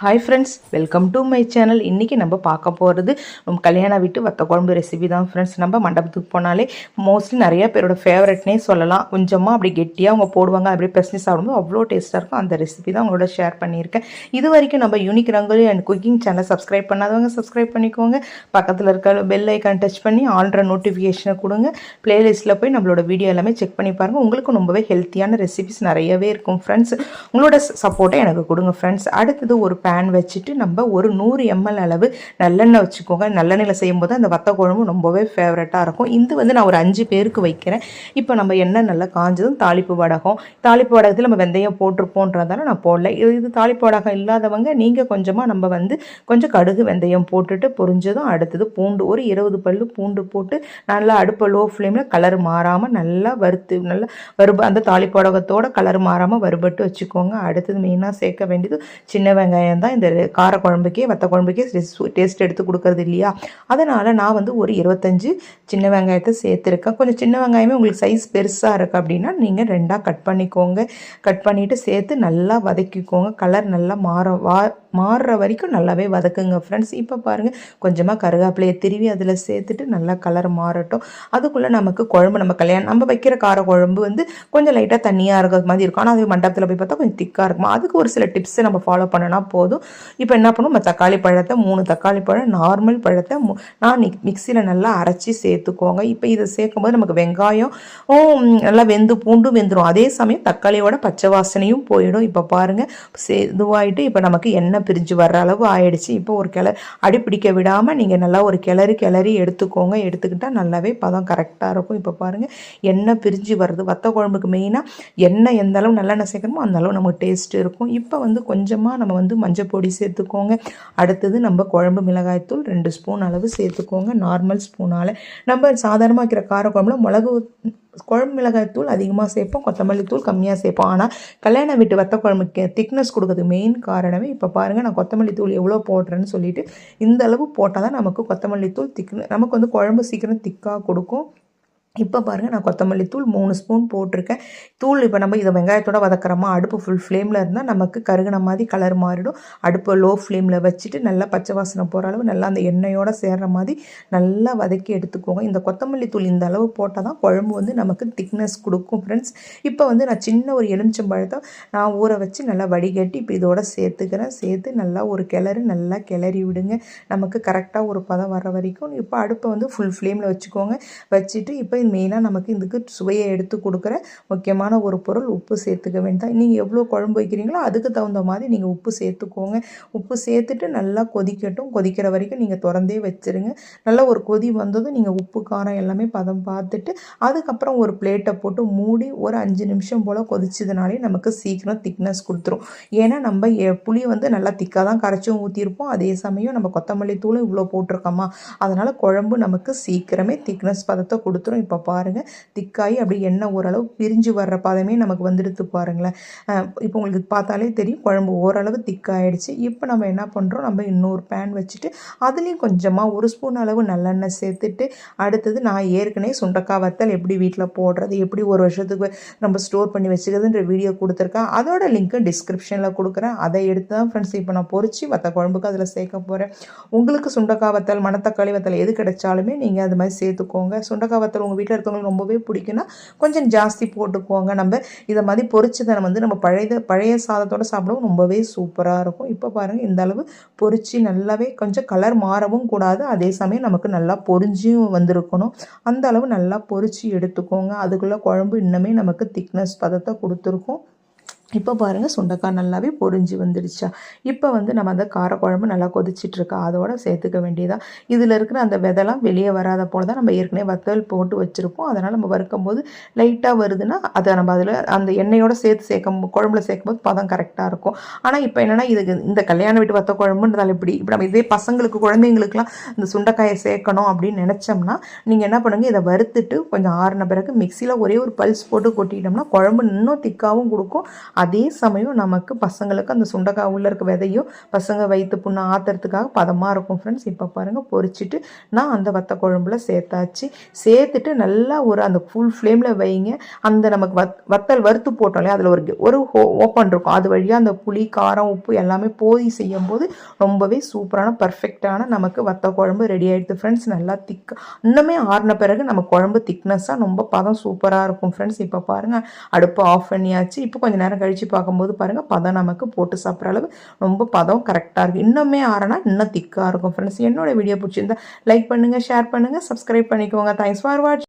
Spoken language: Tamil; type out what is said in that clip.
Hi friends welcome to my channel இன்றைக்கி நம்ம பார்க்க போகிறது கல்யாண வீட்டு வத்த குழம்பு ரெசிபி தான் ஃப்ரெண்ட்ஸ் நம்ம மண்டபத்துக்கு போனாலே மோஸ்ட்லி நிறைய பேரோட ஃபேவரட்னே சொல்லலாம். கொஞ்சமாக அப்படி கெட்டியாக அவங்க போடுவாங்க அப்படியே பிரச்சனை சாப்பிடும்போது அவ்வளோ டேஸ்ட்டாக இருக்கும். அந்த ரெசிபி தான் உங்களோட ஷேர் பண்ணியிருக்கேன். இது வரைக்கும் நம்ம unique rangoli and cooking channel subscribe பண்ணாதவங்க சப்ஸ்கிரைப் பண்ணிக்கோங்க. பக்கத்தில் இருக்க பெல் ஐக்கான் டச் பண்ணி ஆல்ற நோட்டிஃபிகேஷனை கொடுங்க. பிளேலிஸ்ட்டில் போய் நம்மளோட வீடியோ எல்லாமே செக் பண்ணி பாருங்கள் உங்களுக்கு ரொம்பவே ஹெல்த்தியான ரெசிபிஸ் நிறையவே இருக்கும் ஃப்ரெண்ட்ஸ் உங்களோட சப்போர்ட்டை எனக்கு கொடுங்க ஃப்ரெண்ட்ஸ் அடுத்தது ஒரு பேன் வச்சுட்டு நம்ம ஒரு நூறு எம்எல் அளவு நல்லெண்ணெய் வச்சுக்கோங்க. நல்லெண்ணெயில் செய்யும்போது அந்த வத்த குழம்பு ரொம்பவே ஃபேவரட்டாக இருக்கும். இது வந்து நான் ஒரு அஞ்சு பேருக்கு வைக்கிறேன். இப்போ நம்ம எண்ணெய் நல்லா காஞ்சதும் தாளிப்பு வடகம். தாளிப்பு வடகத்தில் நம்ம வெந்தயம் போட்டிருப்போன்றதால நான் போடல. இது இது தாளிப்பு வடகம் இல்லாதவங்க நீங்கள் கொஞ்சமாக நம்ம வந்து கொஞ்சம் கடுகு வெந்தயம் போட்டுட்டு பொரிஞ்சதும் அடுத்தது பூண்டு ஒரு இருபது பல்லு பூண்டு போட்டு நல்லா அடுப்பை லோ ஃப்ளேமில் கலர் மாறாமல் நல்லா வறுத்து நல்லா வறுப அந்த தாளிப்பு வடகத்தோட கலர் மாறாமல் வறுபட்டு வச்சுக்கோங்க. அடுத்தது மெயினாக சேர்க்க வேண்டியது சின்ன வெங்காயம் தான் இந்த கார குழம்புக்கே வத்த குழம்புக்கே டேஸ்ட் எடுத்து கொடுக்கறது இல்லையா? அதனால் நான் வந்து ஒரு இருபத்தஞ்சு சின்ன வெங்காயத்தை சேர்த்துருக்கேன். கொஞ்சம் சின்ன வெங்காயமே உங்களுக்கு சைஸ் பெருசாக இருக்குது அப்படின்னா நீங்கள் ரெண்டாக கட் பண்ணிக்கோங்க. கட் பண்ணிவிட்டு சேர்த்து நல்லா வதக்கிக்கோங்க. கலர் நல்லா மாற வா மாறுற வரைக்கும் நல்லாவே வதக்குங்க ஃப்ரெண்ட்ஸ் இப்போ பாருங்கள் கொஞ்சமாக கருவேப்பிலையை திருவி அதில் சேர்த்துட்டு நல்லா கலர் மாறட்டும். அதுக்குள்ளே நமக்கு குழம்பு நம்ம கல்யாணம் நம்ம வைக்கிற கார குழம்பு வந்து கொஞ்சம் லைட்டாக தண்ணியாக இருக்கிற மாதிரி இருக்கும். ஆனால் அது மண்டபத்தில் போய் பார்த்தா கொஞ்சம் திக்காக இருக்கும்? அதுக்கு ஒரு சில டிப்ஸை நம்ம ஃபாலோ பண்ணனா போதும். இப்போ என்ன பண்ணும்? நம்ம தக்காளி பழத்தை மூணு தக்காளி பழம் நார்மல் பழத்தை நான் மிக்சியில் நல்லா அரைச்சி சேர்த்துக்கோங்க. இப்போ இதை சேர்க்கும்போது நமக்கு வெங்காயம் நல்லா வெந்து பூண்டும் வெந்துடும் அதே சமயம் தக்காளியோட பச்சை வாசனையும் போயிடும். இப்போ பாருங்கள் சே இதுவாகிட்டு இப்போ நமக்கு எண்ணெய் பிரிஞ்சு வர்ற அளவு ஆயிடுச்சு. இப்போ ஒரு கிள அடி பிடிக்க விடாமல் நீங்கள் நல்லா ஒரு கிளறி கிளறி எடுத்துக்கோங்க. எடுத்துக்கிட்டால் நல்லாவே பதம் கரெக்டாக இருக்கும். இப்போ பாருங்கள் எண்ணெய் பிரிஞ்சு வருது வத்த குழம்புக்கு மெயினாக எண்ணெய் எந்த அளவு நல்லெண்ணெய் சேர்க்கணுமோ அந்த அளவு நமக்கு டேஸ்ட் இருக்கும். இப்போ வந்து கொஞ்சமாக நம்ம வந்து மஞ்சள் பொடி சேர்த்துக்கோங்க. அடுத்தது நம்ம குழம்பு மிளகாய்த்தூள் ரெண்டு ஸ்பூன் அளவு சேர்த்துக்கோங்க. நார்மல் ஸ்பூனால். நம்ம சாதாரணமாக வைக்கிற கார குழம்புல மிளகு குழம்பு மிளகாய் தூள் அதிகமாக சேர்ப்போம். கொத்தமல்லி தூள் கம்மியாக சேர்ப்போம். ஆனால் கல்யாண வீட்டு வத்த குழம்புக்கு திக்னஸ் கொடுக்குறது மெயின் காரணமே இப்போ பாருங்கள் நான் கொத்தமல்லி தூள் எவ்வளோ போடுறேன்னு சொல்லிட்டு இந்த அளவு போட்டால் தான் நமக்கு கொத்தமல்லி தூள் திக் நமக்கு வந்து குழம்பு சீக்கிரம் திக்காக கொடுக்கும். இப்போ பாருங்கள் நான் கொத்தமல்லி தூள் மூணு ஸ்பூன் போட்டிருக்கேன். தூள் இப்போ நம்ம இதை வெங்காயத்தோட வதக்கிறோமா? அடுப்பு ஃபுல் ஃப்ளேமில் இருந்தால் நமக்கு கருகின மாதிரி கலர் மாறிடும். அடுப்பை லோ ஃப்ளேமில் வச்சுட்டு நல்லா பச்சை வாசனை போகிற அளவு நல்லா அந்த எண்ணெயோடு சேர்கிற மாதிரி நல்லா வதக்கி எடுத்துக்கோங்க. இந்த கொத்தமல்லி தூள் இந்த அளவு போட்டால் தான் குழம்பு வந்து நமக்கு திக்னஸ் கொடுக்கும் ஃப்ரெண்ட்ஸ் இப்போ வந்து நான் சின்ன ஒரு எலுமிச்சம்பழத்தை நான் ஊற வச்சு நல்லா வடிகட்டி இப்போ இதோட சேர்த்துக்கிறேன். சேர்த்து நல்லா ஒரு கிளறு நல்லா கிளறி விடுங்க. நமக்கு கரெக்டாக ஒரு பதம் வர வரைக்கும். இப்போ அடுப்பை வந்து ஃபுல் ஃப்ளேமில் வச்சுக்கோங்க. வச்சுட்டு இப்போ மெயினாக நமக்கு இதுக்கு சுவையை எடுத்து கொடுக்குற முக்கியமான ஒரு பொருள் உப்பு சேர்த்துக்க வேண்டாம். நீங்கள் எவ்வளோ குழம்பு வைக்கிறீங்களோ அதுக்கு தகுந்த மாதிரி நீங்கள் உப்பு சேர்த்துக்கோங்க. உப்பு சேர்த்துட்டு நல்லா கொதிக்கட்டும். கொதிக்கிற வரைக்கும் நீங்கள் திறந்தே வச்சுருங்க. நல்லா ஒரு கொதி வந்ததும் நீங்கள் உப்பு காரம் எல்லாமே பதம் பார்த்துட்டு அதுக்கப்புறம் ஒரு பிளேட்டை போட்டு மூடி ஒரு அஞ்சு நிமிஷம் போல் கொதிச்சதுனாலே நமக்கு சீக்கிரம் திக்னஸ் கொடுத்துரும். ஏன்னா நம்ம எ- புளி வந்து நல்லா திக்காக தான் கரைச்சும் ஊற்றிருப்போம் அதே சமயம் நம்ம கொத்தமல்லி தூளும் இவ்வளோ போட்டிருக்கோமா? அதனால் குழம்பு நமக்கு சீக்கிரமே திக்னஸ் பதத்தை கொடுத்துரும். இப்போ பாருங்கள் திக்காயி அப்படியே எண்ணெய் ஓரளவு பிரிஞ்சு வர்ற பதமே நமக்கு வந்துடுத்து பாருங்களேன். இப்போ உங்களுக்கு பார்த்தாலே தெரியும் குழம்பு ஓரளவு திக்காயிடுச்சு. இப்போ நம்ம என்ன பண்ணுறோம் நம்ம இன்னொரு பேன் வச்சுட்டு அதுலேயும் கொஞ்சமாக ஒரு ஸ்பூன் அளவு நல்லெண்ணெய் சேர்த்துட்டு அடுத்தது நான் ஏற்கனவே சுண்டக்காய் வத்தல் எப்படி வீட்டில் போடுறது எப்படி ஒரு வருஷத்துக்கு நம்ம ஸ்டோர் பண்ணி வச்சுக்கிறதுன்ற வீடியோ கொடுத்துருக்கேன். அதோட லிங்க்கு டிஸ்கிரிப்ஷனில் கொடுக்குறேன். அதை எடுத்து தான் ஃப்ரெண்ட்ஸ் இப்போ நான் பொறிச்சு வத்த குழம்புக்கு அதில் சேர்க்க போகிறேன் உங்களுக்கு சுண்டக்காய் வத்தல் மணத்தக்காளி வத்தல் எது கிடைச்சாலுமே நீங்கள் அது மாதிரி சேர்த்துக்கோங்க. சுண்டக்காய் வத்தல் உங்களுக்கு உங்கள் வீட்டில் இருக்கவங்களுக்கு ரொம்பவே பிடிக்குன்னா கொஞ்சம் ஜாஸ்தி போட்டுக்கோங்க. நம்ம இதை மாதிரி பொரிச்சதை வந்து நம்ம பழைய பழைய சாதத்தோட சாப்பிடவும் ரொம்பவே சூப்பராக இருக்கும். இப்போ பாருங்கள் இந்த அளவு பொரிச்சு நல்லாவே கொஞ்சம் கலர் மாறவும் கூடாது. அதே சமயம் நமக்கு நல்லா பொரிஞ்சும் வந்திருக்கணும். அந்த அளவு நல்லா பொரிச்சு எடுத்துக்கோங்க. அதுக்குள்ளே குழம்பு இன்னுமே நமக்கு திக்னஸ் பதத்தை கொடுத்துருக்கும். இப்போ பாருங்கள் சுண்டக்காய் நல்லாவே பொறிஞ்சு வந்துடுச்சா. இப்போ வந்து நம்ம அந்த காரக்குழம்பு நல்லா கொதிச்சிட்ருக்கா. அதோட சேர்த்துக்க வேண்டியதா. இதில் இருக்கிற அந்த விதெல்லாம் வெளியே வராத போல தான் நம்ம ஏற்கனவே வத்தல் போட்டு வச்சுருப்போம் அதனால் நம்ம வறுக்கும் போது லைட்டாக வருதுன்னா அதை நம்ம அதில் அந்த எண்ணெயோடு சேர்த்து சேர்க்கும் குழம்புல சேர்க்கும் போது பதம் கரெக்டாக இருக்கும். ஆனால் இப்போ என்னென்னா இதுக்கு இந்த கல்யாண வீட்டு வத்த குழம்புன்றதால இப்படி இப்போ நம்ம இதே பசங்களுக்கு குழந்தைங்களுக்குலாம் இந்த சுண்டைக்காயை சேர்க்கணும் அப்படின்னு நினச்சோம்னா நீங்கள் என்ன பண்ணுங்கள் இதை வறுத்துட்டு கொஞ்சம் ஆறின பிறகு மிக்சியில் ஒரே ஒரு பல்ஸ் போட்டு கொட்டிட்டோம்னா குழம்பு இன்னும் திக்காகவும் கொடுக்கும். அதே சமயம் நமக்கு பசங்களுக்கு அந்த சுண்டக்காய் உள்ளே இருக்க விதையும் பசங்க வயிற்று புண்ணு ஆத்துறதுக்காக பதமாக இருக்கும் ஃப்ரெண்ட்ஸ் இப்போ பாருங்கள் பொரிச்சிட்டு நான் அந்த வத்த குழம்புல சேர்த்தாச்சு. சேர்த்துட்டு நல்லா ஒரு அந்த ஃபுல் ஃப்ளேமில் வைங்க. அந்த நமக்கு வத் வத்தல் வறுத்து போட்டோம்லே அதில் ஒரு ஒரு ஹோ ஓப்பன் இருக்கும். அது வழியாக அந்த புளி காரம் உப்பு எல்லாமே போய் செய்யும்போது ரொம்பவே சூப்பரான பர்ஃபெக்டான நமக்கு வத்த குழம்பு ரெடி ஆகிடுது ஃப்ரெண்ட்ஸ் நல்லா திக் இன்னுமே ஆறின பிறகு நம்ம குழம்பு திக்னஸ்ஸாக ரொம்ப பதம் சூப்பராக இருக்கும் ஃப்ரெண்ட்ஸ் இப்போ பாருங்கள் அடுப்பு ஆஃப் பண்ணியாச்சு. இப்போ கொஞ்சம் நேரம் கழித்து பார்க்கும்போது பாருங்கள் பதம் நமக்கு போட்டு சாப்பிட்ற அளவு ரொம்ப பதம் கரெக்டாக இருக்குது இன்னுமே ஆறனா இன்னும் திக்காக இருக்கும். ஃப்ரெண்ட்ஸ் என்னோட வீடியோ பிடிச்சிருந்தா லைக் பண்ணுங்கள் ஷேர் பண்ணுங்கள் சப்ஸ்கிரைப் பண்ணிக்கோங்க. Thanks for watch